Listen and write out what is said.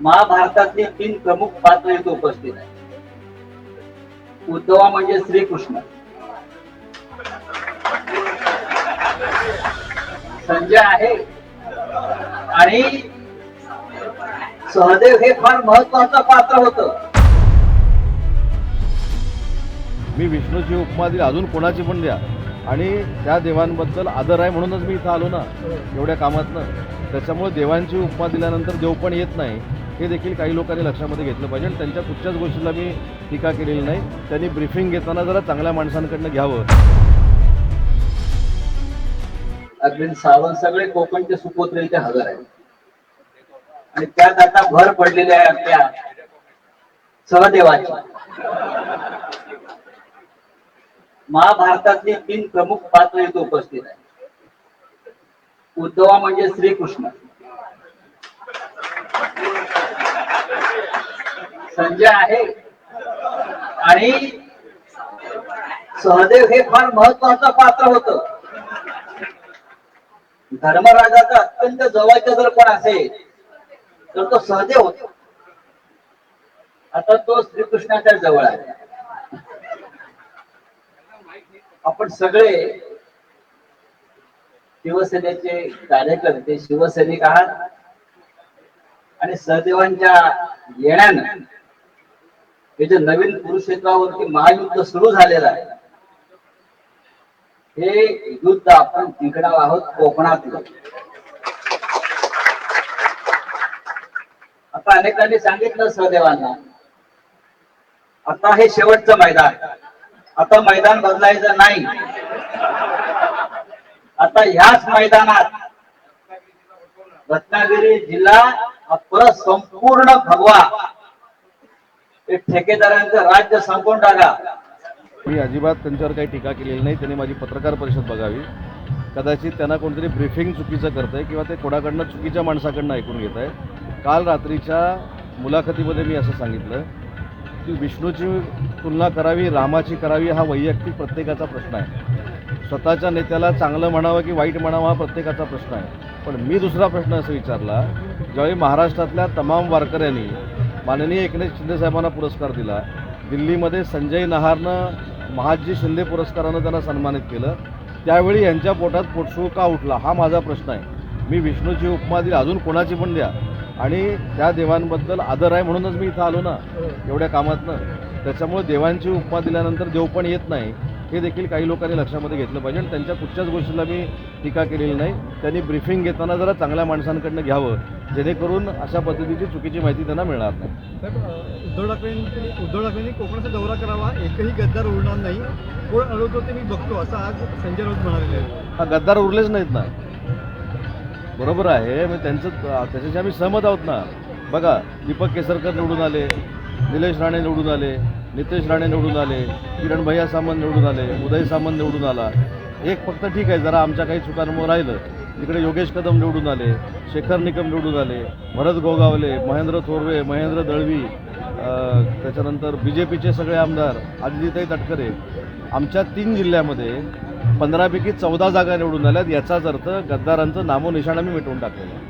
महाभारतातली तीन प्रमुख पात्र इथे उपस्थित आहे उद्धवा म्हणजे श्रीकृष्ण. संजय आहे. आणि सहदेव हे फार महत्वाचं पात्र होत. मी विष्णूची उपमा दिली अजून कोणाची पण द्या. आणि त्या देवांबद्दल आदर आहे म्हणूनच मी इथं आलो ना एवढ्या कामातनं. त्याच्यामुळे देवांची उपमा दिल्यानंतर देव पण येत नाही. हे देखील काही लोकांनी लक्षामध्ये घेतलं पाहिजे. आणि त्यांच्या कुठच्याच गोष्टीला मी टीका केलेली नाही. त्यांनी ब्रिफिंग घेताना जरा चांगल्या माणसांकडनं घ्यावं. अरविंद सावंत सगळे कोकणचे सुपुत्र इथे हजर आहेत. आणि त्यात आता भर पडलेली आहे आपल्या सहदेवाची. महाभारतातली तीन प्रमुख पात्र इथे उपस्थित आहेत. उद्धवा म्हणजे श्रीकृष्ण. संजय आहे. आणि सहदेव हे फार महत्वाचं पात्र होत. धर्मराजाचा अत्यंत जवळचा जर कोण असेल तर तो सहदेव होतो. आता तो श्रीकृष्णाच्या जवळ आहे. आपण सगळे शिवसेनेचे कार्यकर्ते शिवसैनिक आहात. आणि सहदेवांच्या येण्यानं जे नवीन कुरुक्षेत्रावरती महायुद्ध सुरू झालेलं आहे हे युद्ध आपण जिंकणार आहोत कोकणातलं आता अनेकांनी सांगितलं सहदेवांना आता हे शेवटचं मैदान आता मैदान बदलायचं नाही. आता ह्याच मैदानात रत्नागिरी जिल्हा संपूर्ण भगवा ठेकेदारांचं राज्य संपवून टाका. मी अजिबात त्यांच्यावर काही टीका केलेली नाही. त्यांनी माझी पत्रकार परिषद बघावी. कदाचित त्यांना कोणतरी ब्रीफिंग चुकीचं करत आहे किंवा ते कोणाकडनं चुकीच्या माणसाकडनं ऐकून घेत आहे काल रात्रीच्या मुलाखतीमध्ये मी असं सांगितलं की विष्णूची तुलना करावी रामाची करावी हा वैयक्तिक प्रत्येकाचा प्रश्न आहे. स्वतःच्या नेत्याला चांगलं म्हणावं की वाईट म्हणावं हा प्रत्येकाचा प्रश्न आहे. पण मी दुसरा प्रश्न असं विचारला ज्यावेळी महाराष्ट्रातल्या तमाम वारकऱ्यांनी माननीय एकनाथ शिंदेसाहेबांना पुरस्कार दिला. दिल्लीमध्ये संजय नहारनं महाजी शिंदे पुरस्कारानं त्यांना सन्मानित केलं. त्यावेळी यांच्या पोटात पोटसूळ का उठला हा माझा प्रश्न आहे. मी विष्णूची उपमा दिली अजून कोणाची पण द्या. आणि त्या देवांबद्दल आदर आहे म्हणूनच मी इथं आलो ना एवढ्या कामातनं. त्याच्यामुळे देवांची उपमा दिल्यानंतर देव पण येत नाही. हे देखील काही लोकांनी लक्षामध्ये घेतलं पाहिजे. आणि त्यांच्या कुठच्याच गोष्टीला मी टीका केलेली नाही. त्यांनी ब्रीफिंग घेताना जरा चांगल्या माणसांकडनं घ्यावं. जेणेकरून अशा पद्धतीची चुकीची माहिती त्यांना मिळणार नाही. उद्धव ठाकरेंनी उद्धव ठाकरेंनी कोकणाचा दौरा करावा. एकही गद्दार उरणार नाही. कोण अडवतो ते मी बघतो असं आज संजय राऊत म्हणालेले आहेत हा गद्दार उरलेच नाहीत ना. बरोबर आहे. मी त्यांचं त्याच्याशी आम्ही सहमत आहोत ना. बघा दीपक केसरकर निवडून आले निलेश राणे निवडून आले. नितेश राणे निवडून आले किरण भैया सामंत निवडून आले उदय सामंत निवडून आला. एक फक्त ठीक आहे जरा आमच्या काही चुकांमुळे राहिलं. तिकडे योगेश कदम निवडून आले शेखर निकम निवडून आले भरत गोगावले महेंद्र थोरवे महेंद्र दळवी त्याच्यानंतर बी जे पीचे सगळे आमदार आदितीताई तटकरे. आमच्या तीन जिल्ह्यामध्ये पंधरापैकी चौदा जागा निवडून आल्यात याचाच अर्थ गद्दारांचं नामोनिशाण आम्ही मिटवून टाकलेलं आहे.